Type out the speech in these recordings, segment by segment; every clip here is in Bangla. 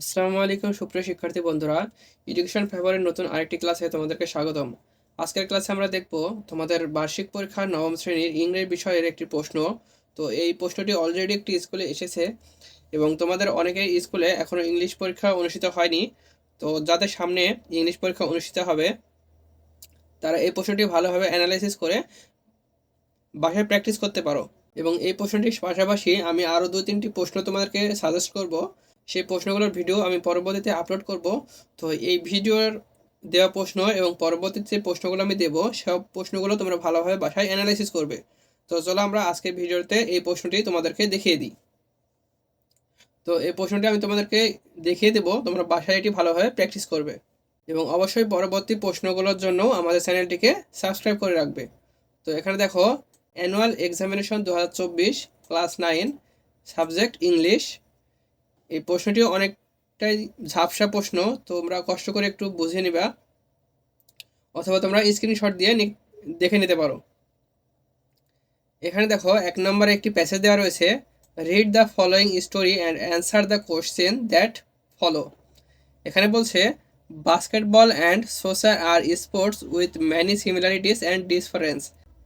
আসসালামু আলাইকুম, সুপ্রিয় শিক্ষার্থী বন্ধুরা। এডুকেশন ফেভারের নতুন আরেকটি ক্লাসে তোমাদেরকে স্বাগতম। আজকের ক্লাসে আমরা দেখব তোমাদের বার্ষিক পরীক্ষার নবম শ্রেণির ইংরেজি বিষয়ের একটি প্রশ্ন। তো এই প্রশ্নটি অলরেডি একটি স্কুলে এসেছে এবং তোমাদের অনেকের স্কুলে এখনও ইংলিশ পরীক্ষা অনুষ্ঠিত হয়নি। তো যাদের সামনে ইংলিশ পরীক্ষা অনুষ্ঠিত হবে, তারা এই প্রশ্নটি ভালোভাবে অ্যানালাইসিস করে বাসায় প্র্যাকটিস করতে পারো। এবং এই প্রশ্নটির পাশাপাশি আমি আরও দু তিনটি প্রশ্ন তোমাদেরকে সাজেস্ট করব। সেই প্রশ্নগুলোর ভিডিও আমি পরবর্তীতে আপলোড করব। তো এই ভিডিওর দেওয়া প্রশ্ন এবং পরবর্তীতে যে প্রশ্নগুলো আমি দেবো, সব প্রশ্নগুলো তোমরা ভালোভাবে বাসায় অ্যানালাইসিস করবে। তো চলো আমরা আজকের ভিডিওতে এই প্রশ্নটি তোমাদেরকে দেখিয়ে দিই। তো এই প্রশ্নটি আমি তোমাদেরকে দেখিয়ে দেবো, তোমরা বাসায় এটি ভালোভাবে প্র্যাকটিস করবে। এবং অবশ্যই পরবর্তী প্রশ্নগুলোর জন্য আমাদের চ্যানেলটিকে সাবস্ক্রাইব করে রাখবে। তো এখানে দেখো অ্যানুয়াল এক্সামিনেশন দু হাজার চব্বিশ ক্লাস নাইন সাবজেক্ট ইংলিশ এই প্রশ্নটি অনেকটাই ঝাপসা প্রশ্ন, তোমরা কষ্ট করে একটু বুঝে নিবা। অথবা তোমরা স্ক্রিনশট দিয়ে দেখে নিতে পারো। এখানে দেখো, এক নম্বরে একটি প্যাসেজ দেওয়া রয়েছে read the following story and answer the question that follow এখানে বলছে basketball and soccer are sports with many similarities and differences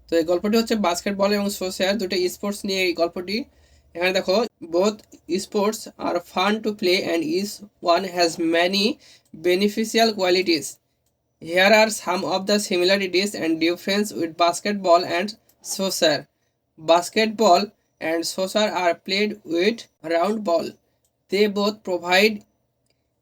তো এই গল্পটি হচ্ছে বাস্কেটবল এবং সোসার দুটো স্পোর্টস নিয়ে এই গল্পটি এখানে দেখো both sports are fun to play and is one has many beneficial qualities here are some of the similarities and difference with basketball and soccer basketball and soccer are played with round ball they both provide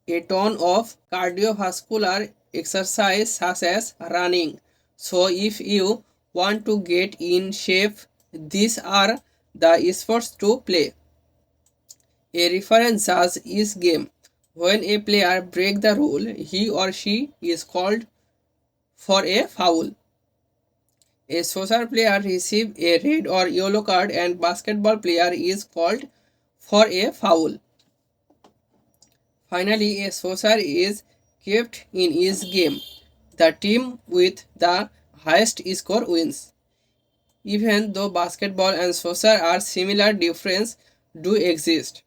a ton of cardiovascular exercise such as running. So, if you want to get in shape, these are the sports to play. A reference as is game. When a player break the rule, he or she is called for a foul. A social player receive a red or yellow card and basketball player is called for a foul. Finally, a sorcerer is kept in his game. The team with the highest score wins. Even though basketball and soccer are similar, difference do exist.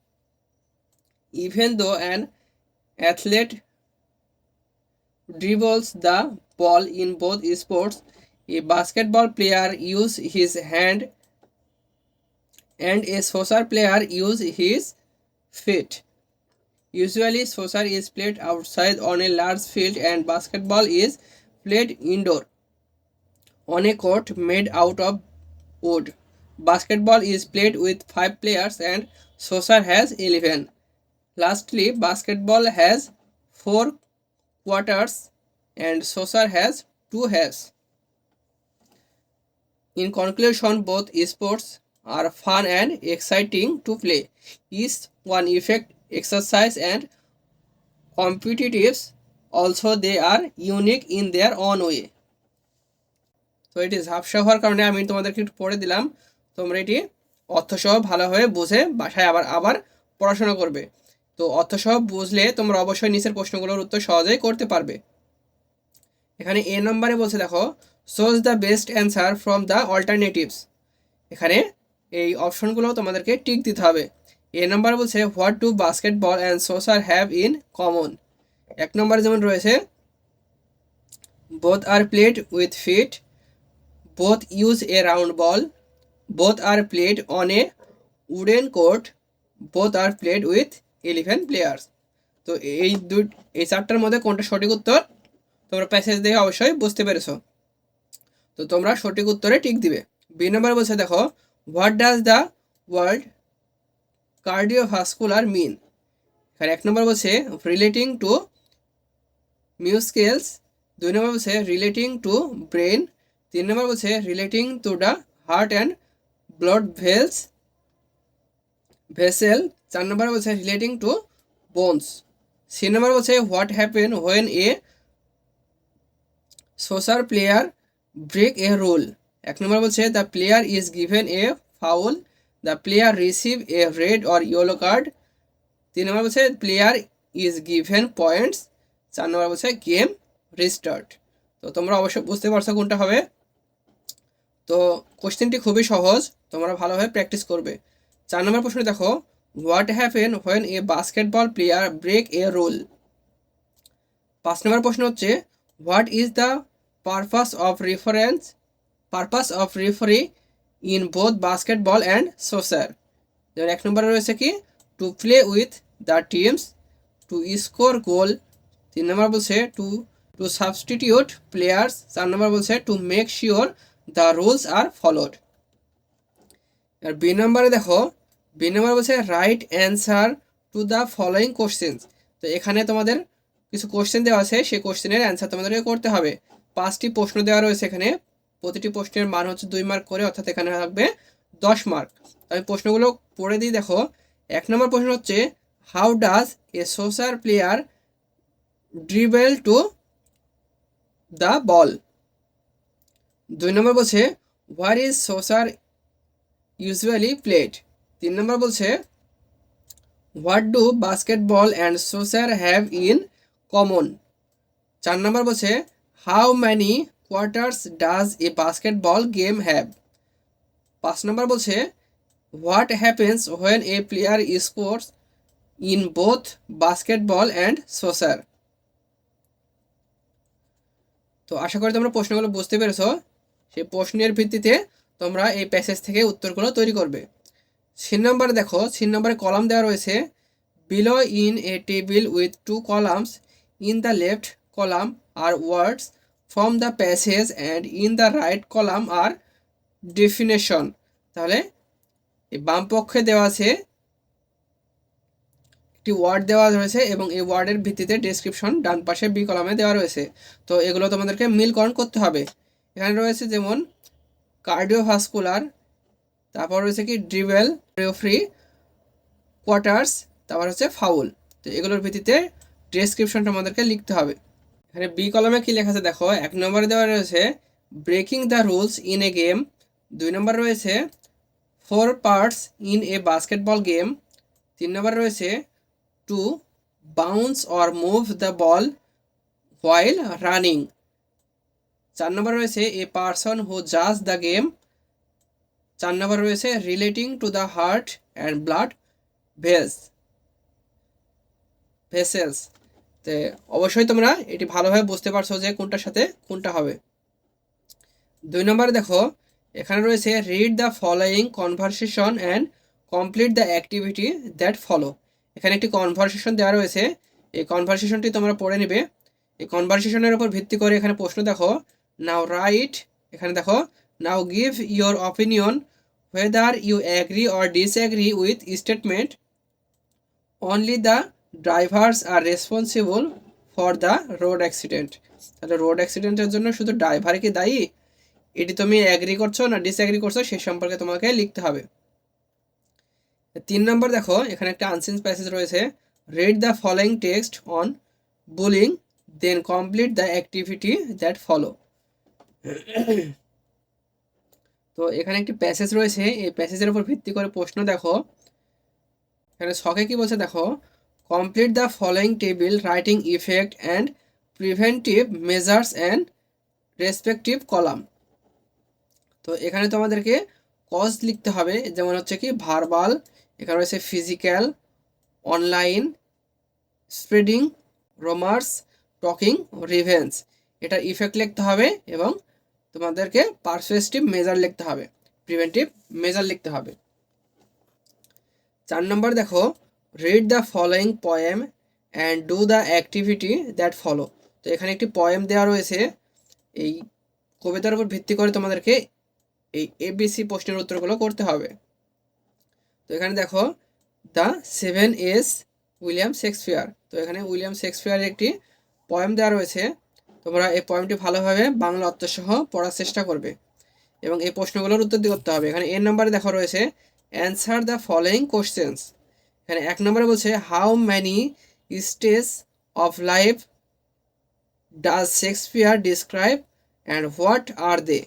Even though an athlete dribbles the ball in both sports, a basketball player uses his hand and a soccer player uses his feet. Usually, soccer is played outside on a large field and basketball is played indoor on a court made out of wood. Basketball is played with 5 players and soccer has 11. Lastly, basketball has 4 quarters and soccer has 2 halves. In conclusion, both sports are fun and exciting to play. Each one effect exercise and competitives also they are unique in their own way তো এটি ঝাপসা হওয়ার কারণে আমি তোমাদেরকে একটু পড়ে দিলাম। তোমরা এটি অর্থসহ ভালোভাবে বুঝে বাসায় আবার আবার পড়াশোনা করবে। তো অর্থসহ বুঝলে তোমরা অবশ্যই নিচের প্রশ্নগুলোর উত্তর সহজেই করতে পারবে। এখানে এ নম্বরে বলছে, দেখো choose the best answer from the alternatives এখানে এই অপশনগুলো তোমাদেরকে টিক দিতে হবে। এ নাম্বার বলছে what do basketball and soccer have in common এক নম্বরে যেমন রয়েছে both are played with feet both use a round ball both are played on a wooden court both are played with eleven players তো এই দু, এই চারটার মধ্যে কোনটা সঠিক উত্তর? তোমরা প্যাসেজ দেখে অবশ্যই বুঝতে পেরেছ। তো তোমরা সঠিক উত্তরে টিক দিবে। বি নম্বর বলছে, দেখো what does the world cardiovascular mean এখানে এক নম্বর বলছে রিলেটিং টু মিউস্কেলস দুই নম্বর বলছে রিলেটিং টু ব্রেন তিন নম্বর বলছে relating to the heart and blood vels vessel চার নম্বর বলছে রিলেটিং টু বোনস সি নম্বর বলছে what happen when a soccer player break a rule এক নম্বর বলছে the player is given a foul the player receive a red or yellow card তিন নম্বর বলছে প্লেয়ার ইজ গিভেন পয়েন্টস চার নম্বর বলছে গেম রিস্টার্ট তো তোমরা অবশ্যই বুঝতে পারছ কোনটা হবে। তো কোশ্চেনটি খুবই সহজ, তোমরা ভালোভাবে প্র্যাকটিস করবে। চার নম্বর প্রশ্ন দেখো, what happen when a basketball player break a rule? পাঁচ নম্বর প্রশ্ন হচ্ছে, what is the purpose of reference, purpose of referee in both basketball and soccer? যেমন এক নম্বরে রয়েছে কি, to play with the teams, to score goal. তিন নম্বর বলছে, টু টু সাবস্টিটিউট প্লেয়ার্স। চার নম্বর বলছে, to make sure the rules are followed R B নম্বরে দেখো বি নম্বর বলছে write answer to the following questions তো এখানে তোমাদের কিছু কোশ্চেন দেওয়া আছে, সেই কোশ্চেনের অ্যান্সার তোমাদেরকে করতে হবে। পাঁচটি প্রশ্ন দেওয়া রয়েছে এখানে। প্রতিটি প্রশ্নের মান হচ্ছে দুই মার্ক করে, অর্থাৎ এখানে থাকবে দশ মার্ক আমি প্রশ্নগুলো পড়ে দিই, দেখো। এক নম্বর প্রশ্ন হচ্ছে how does a soccer player dribble to the ball দুই নম্বর বলছে where is soccer usually played তিন নম্বর বলছে what do basketball and soccer have in common চার নম্বর বলছে how many quarters does a basketball game have পাঁচ নম্বর বলছে what happens when a player sports in both basketball and soccer তো আশা করি তোমরা প্রশ্নগুলো বুঝতে পেরেছ। সেই প্রশ্নের ভিত্তিতে তোমরা এই প্যাসেজ থেকে উত্তরগুলো তৈরি করবে। সিন নম্বরে দেখো সিন নম্বরে কলাম দেওয়া রয়েছে below in a table with two columns in the left column are words from the passage and in the right column are definition তাহলে এই বাম পক্ষে দেওয়া আছে, একটি ওয়ার্ড দেওয়া রয়েছে এবং এই ওয়ার্ডের ভিত্তিতে ডেসক্রিপশন ডান পাশে বি কলামে দেওয়া রয়েছে। তো এগুলো তোমাদেরকে মিলকরণ করতে হবে। এখানে রয়েছে যেমন কার্ডিওভাস্কুলার তারপর রয়েছে কি ড্রিবেল ফ্রি কোয়ার্টার্স তারপর হচ্ছে ফাউল তো এগুলোর ভিত্তিতে ডেসক্রিপশনটা আমাদেরকে লিখতে হবে। এখানে বি কলমে কি লেখা আছে দেখো? এক নম্বরে দেওয়া রয়েছে breaking the rules in a game দুই নম্বর রয়েছে four parts in a basketball game তিন নম্বর রয়েছে to bounce or move the ball while running চার নম্বর রয়েছে এ পারসন হু জাজ দ্য গেম। চার নম্বর রয়েছে relating to the heart and blood ves vessels. তো অবশ্যই তোমরা এটি ভালোভাবে বুঝতে পারছ যে কোনটার সাথে কোনটা হবে। দুই নম্বরে দেখো, এখানে রয়েছে read the following conversation and complete the activity that follow এখানে একটি কনভারসেশন দেওয়া রয়েছে। এই কনভারসেশনটি তোমরা পড়ে নিবে। এই কনভারসেশনের উপর ভিত্তি করে এখানে প্রশ্ন দেখো নাও রাইট এখানে দেখো now give your opinion whether you agree or disagree with statement, only the drivers are responsible for the road accident. তাহলে রোড অ্যাক্সিডেন্টের জন্য শুধু ড্রাইভার কি দায়ী? এটি তুমি অ্যাগ্রি করছ না ডিসঅ্যাগ্রি করছ, সে সম্পর্কে তোমাকে লিখতে হবে। তিন নম্বর দেখো, এখানে একটা আনসেন্স প্যাসেজ রয়েছে। Read the following text on bullying then complete the activity that follow তো এখানে একটি প্যাসেজ রয়েছে। এই প্যাসেজের উপর ভিত্তি করে প্রশ্ন দেখো। এখানে শখে কি বলছে দেখো complete the following table writing effect and preventive measures and respective column তো এখানে তোমাদেরকে কজ লিখতে হবে, যেমন হচ্ছে কি ভার্বাল এখানে রয়েছে physical online spreading rumours talking revenge এটার ইফেক্ট লিখতে হবে এবং তোমাদেরকে পারসুয়েস্টিভ মেজার লিখতে হবে প্রিভেন্টিভ মেজার লিখতে হবে। চার নম্বর দেখো read the following poem and do the activity that follow তো এখানে একটি পয়েম দেওয়া রয়েছে, এই কবিতার উপর ভিত্তি করে তোমাদেরকে এই এবিসি প্রশ্নের উত্তরগুলো করতে হবে। তো এখানে দেখো the seven ages William Shakespeare তো এখানে উইলিয়াম শেক্সপিয়ারের একটি পয়েম দেওয়া রয়েছে তোমরা এই পয়েন্টটি ভালোভাবে বাংলা অর্থসহ পড়ার চেষ্টা করবে এবং এই প্রশ্নগুলোর উত্তর দিয়ে করতে হবে। এখানে এর নাম্বারে দেখা রয়েছে অ্যান্সার দ্য ফলোয়িং কোশ্চেন্স এখানে এক নম্বরে বলছে how many stage of life does Shakespeare describe and what are they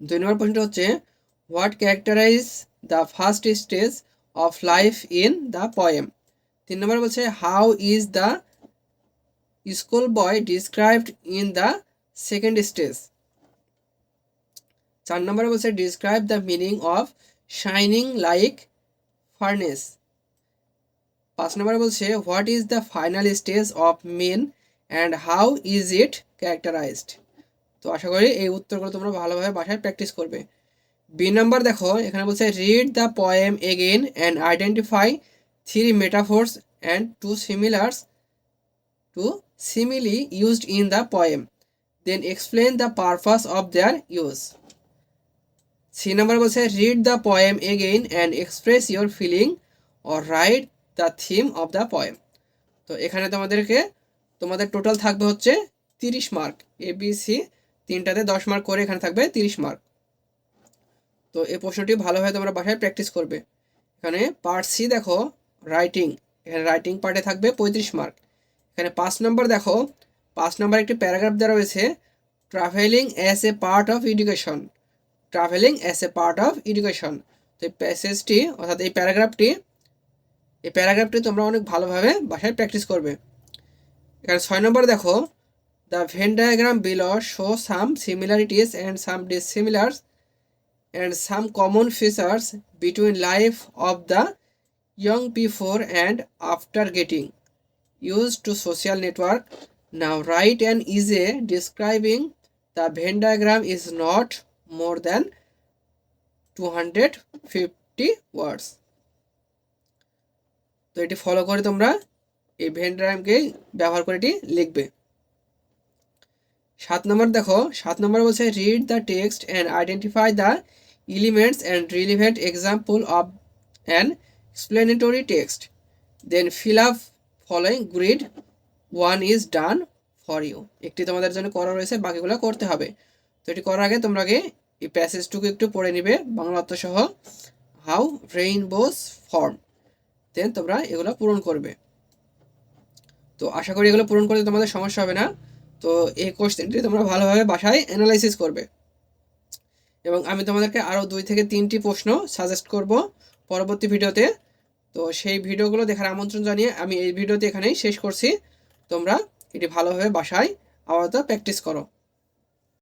দুই নম্বর প্রশ্নটা হচ্ছে what characterize the first stage of life in the poem তিন নম্বর বলছে how is the school boy described in the second stage চার নম্বরে বলছে describe the meaning of shining like furnace পাঁচ নম্বরে বলছে what is the final stage of men and how is it characterized তো আশা করি এই উত্তরগুলো তোমরা ভালোভাবে বাসায় প্র্যাকটিস করবে। বি নাম্বার দেখো, এখানে বলছে read the poem again and identify three metaphors and two similars two simile used in the poem then explain the purpose of their use C number বলছে read the poem again and express your feeling or write the theme of the poem তো এখানে তোমাদেরকে, তোমাদের টোটাল থাকবে হচ্ছে তিরিশ মার্ক এ বি সি তিনটাতে দশ মার্ক করে এখানে থাকবে তিরিশ মার্ক তো এই প্রশ্নটি ভালোভাবে তোমরা বাসায় প্র্যাকটিস করবে। এখানে পার্ট সি দেখো রাইটিং এখানে রাইটিং পার্টে থাকবে পঁয়ত্রিশ মার্ক এখানে পাঁচ নম্বর দেখো, পাঁচ নম্বর একটি প্যারাগ্রাফ দেওয়া রয়েছে travelling as a part of education travelling as a part of education তো এই প্যাসেজটি অর্থাৎ এই প্যারাগ্রাফটি এই প্যারাগ্রাফটি তোমরা অনেক ভালোভাবে বাসায় প্র্যাকটিস করবে। এখানে ছয় নম্বর দেখো the Venn diagram below show some similarities and some dissimilarities and some common features between life of the young before and after getting used to social network. Now, write an essay describing the Venn diagram is not more than 250 words. তো এটি ফলো করে তোমরা এই ভেন ডায়াগ্রামকে ব্যবহার করে এটি লিখবে সাত নম্বর দেখো, সাত নম্বর বলছে read the text and identify the elements and relevant example of an explanatory text then fill up following grid one is done for you একটি তোমাদের জন্য করা রয়েছে, বাকিগুলো করতে হবে। তো এটি করার আগে তোমরা আগে এই প্যাসেজটুকু একটু পড়ে নিবে, বাংলা সহ হাউ রেইনবোস ফর্ম দেন তোমরা এগুলো পূরণ করবে। তো আশা করি এগুলো পূরণ করতে তোমাদের সমস্যা হবে না। তো এই কোশ্চেনটি তোমরা ভালোভাবে বাসায় অ্যানালাইসিস করবে। এবং আমি তোমাদেরকে আরও দুই থেকে তিনটি প্রশ্ন সাজেস্ট করব। পরবর্তী ভিডিওতে তো সেই ভিডিওগুলো দেখার আমন্ত্রণ জানিয়ে আমি এই ভিডিওতে এখানেই শেষ করছি। তোমরা এটি ভালোভাবে বাসায় আপাতত প্র্যাকটিস করো।